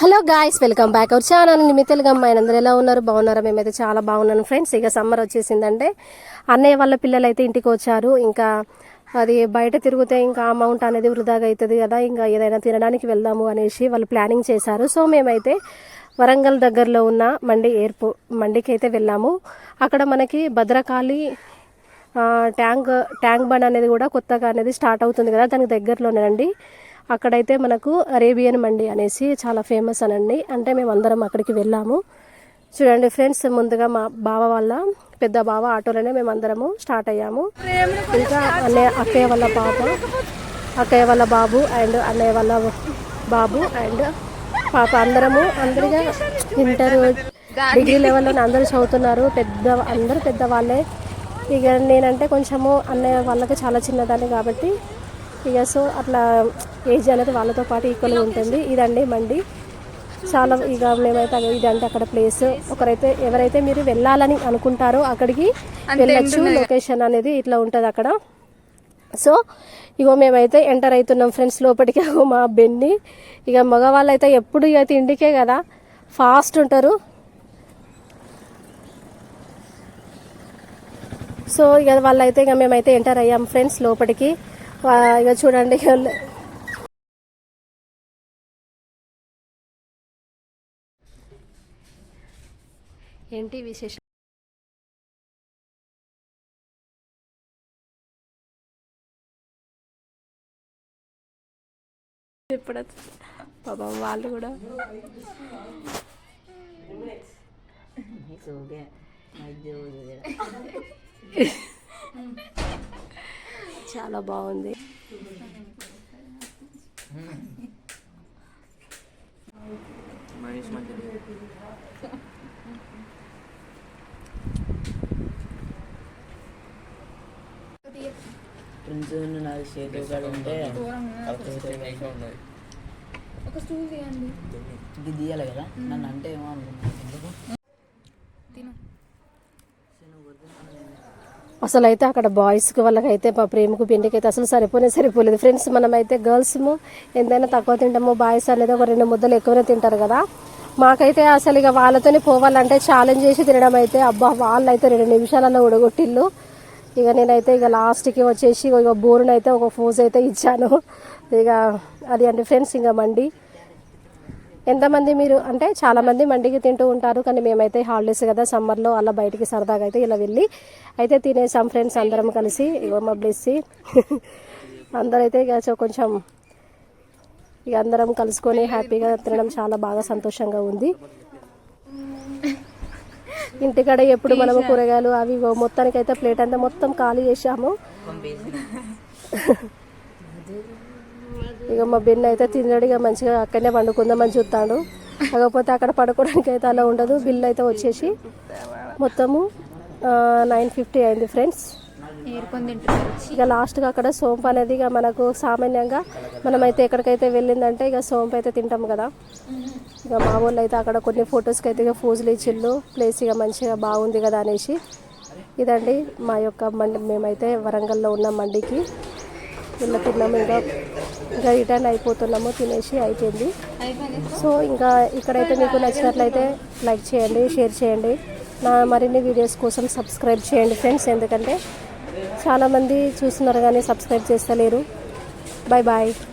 Hello guys welcome back our channel. నిమిత్తలుగా అమ్మాయి అందరూ ఎలా ఉన్నారు? బాగున్నారా? మేమైతే చాలా బాగున్నాను ఫ్రెండ్స్. ఇక సమ్మర్ వచ్చేసిందంటే అన్నయ్య వాళ్ళ పిల్లలు అయితే ఇంటికి వచ్చారు. ఇంకా అది బయట తిరిగితే ఇంకా అమౌంట్ అనేది వృధాగా అవుతుంది కదా. ఇంకా ఏదైనా తినడానికి వెళ్దాము అనేసి వాళ్ళు ప్లానింగ్ చేశారు. సో మేమైతే వరంగల్ దగ్గరలో ఉన్న మండి ఎయిర్పోర్ట్ మండికి అయితే వెళ్ళాము. అక్కడ మనకి భద్రకాళి ట్యాంక్ ట్యాంక్ బండ్ అనేది కూడా కొత్తగా అనేది స్టార్ట్ అవుతుంది కదా. దానికి దగ్గరలోనేనండి అక్కడైతే మనకు అరేబియన్ మండి అనేసి చాలా ఫేమస్ అనండి. అంటే మేము అందరం అక్కడికి వెళ్ళాము. చూడండి ఫ్రెండ్స్ ముందుగా మా బావ వాళ్ళ పెద్ద బావ ఆటోలోనే మేము అందరము స్టార్ట్ అయ్యాము. ఇంకా అన్నయ్య అక్కయ్య వాళ్ళ పాప అక్కయ్య వాళ్ళ బాబు అండ్ అన్నయ్య వాళ్ళ బాబు అండ్ పాప అందరము అందరిగా ఇంటర్ డిగ్రీ లెవెల్లో అందరూ చదువుతున్నారు. పెద్ద అందరూ పెద్ద వాళ్ళే ఇక నేనంటే కొంచెము అన్నయ్య వాళ్ళకి చాలా చిన్నదాన్ని కాబట్టి ఇక సో అట్లా ఏజ్ అనేది వాళ్ళతో పాటు ఈక్వల్గా ఉంటుంది. ఇదండి మండి. చాలా ఇక మేమైతే ఇదంటే అక్కడ ప్లేస్. ఒకరైతే ఎవరైతే మీరు వెళ్ళాలని అనుకుంటారో అక్కడికి వెళ్ళచ్చు. లొకేషన్ అనేది ఇట్లా ఉంటుంది అక్కడ. సో ఇగో మేమైతే ఎంటర్ అవుతున్నాం ఫ్రెండ్స్ లోపలికి మా బెన్ని. ఇక మగవాళ్ళు అయితే ఎప్పుడు ఇక తిండికే కదా. ఫాస్ట్ ఉంటారు. సో ఇక వాళ్ళైతే ఇక మేమైతే ఎంటర్ అయ్యాం ఫ్రెండ్స్ లోపలికి ఇక చూడండి. ఏంటి విశేషం? ఎప్పుడ పాపం వాళ్ళు కూడా. చాలా బాగుంది. ఫ్రెండ్స్ నాకు చేతులు కాడ ఉంటే ఒక స్టూల్ తీయండి. ఇది తీయాలి కదా? నన్ను అంటే ఏమో అనుకున్నాను అసలు అయితే అక్కడ బాయ్స్కి వాళ్ళకైతే మా ప్రేమకు పిండికి అయితే అసలు సరిపోనే సరిపోలేదు. ఫ్రెండ్స్ మనం అయితే గర్ల్స్ ఎంతైనా తక్కువ తింటామో బాయ్స్ అనేది ఒక రెండు ముద్దలు ఎక్కువనే తింటారు కదా. మాకైతే అసలు ఇక వాళ్ళతోనే పోవాలంటే ఛాలెంజ్ చేసి తినడం అయితే అబ్బా వాళ్ళు అయితే రెండు నిమిషాలలో ఉడగొట్టిల్లు ఇక నేనైతే ఇక లాస్ట్కి వచ్చేసి ఇక బోరునైతే ఒక ఫోజ్ అయితే ఇచ్చాను. ఇక అది అంటే ఫ్రెండ్స్ ఇంకా మండి. ఎంతమంది మీరు అంటే చాలామంది మండికి తింటూ ఉంటారు కానీ మేమైతే హాలిడేస్ కదా సమ్మర్లో అలా బయటికి సరదాగా అయితే ఇలా వెళ్ళి అయితే తినేసాం ఫ్రెండ్స్ అందరం కలిసి. ఇగో మా బ్లెస్సి అందరైతే ఇక కొంచెం ఇక అందరం కలుసుకొని హ్యాపీగా తినడం చాలా బాగా సంతోషంగా ఉంది. ఇంటికాడ ఎప్పుడు మనము కూరగాయలు అవి ఇగో మొత్తానికైతే ప్లేట్ అంతా మొత్తం ఖాళీ చేసాము ఇక మా బిన్న అయితే తిన్నాడు ఇక మంచిగా అక్కడనే పండుకుందామని చూస్తాడు కాకపోతే అక్కడ పడుకోవడానికి అయితే అలా ఉండదు. బిల్ అయితే వచ్చేసి మొత్తము నైన్ ఫిఫ్టీ అయింది ఫ్రెండ్స్. ఏరుకొని తింటున్నారు. ఇక లాస్ట్గా అక్కడ సోంపు అనేది ఇక మనకు సామాన్యంగా మనమైతే ఎక్కడికైతే వెళ్ళిందంటే ఇక సోంపు అయితే తింటాం కదా. ఇక మా వాళ్ళు అయితే అక్కడ కొన్ని ఫొటోస్కి అయితే ఇక ఫోజులు ఇచ్చిళ్ళు ప్లేస్ ఇక మంచిగా బాగుంది కదా అనేసి. ఇదండి మా యొక్క మండి మేమైతే వరంగల్లో ఉన్న మండికి వెళ్తున్నాము ఇంకా ఇంకా రిటర్న్ అయిపోతున్నాము తినేసి అయిపోయింది. సో ఇంకా ఇక్కడైతే మీకు నచ్చినట్లయితే లైక్ చేయండి షేర్ చేయండి. నా మరిన్ని వీడియోస్ కోసం సబ్స్క్రైబ్ చేయండి ఫ్రెండ్స్ ఎందుకంటే చాలామంది చూస్తున్నారు కానీ సబ్స్క్రైబ్ చేస్తలేరు. Bye bye.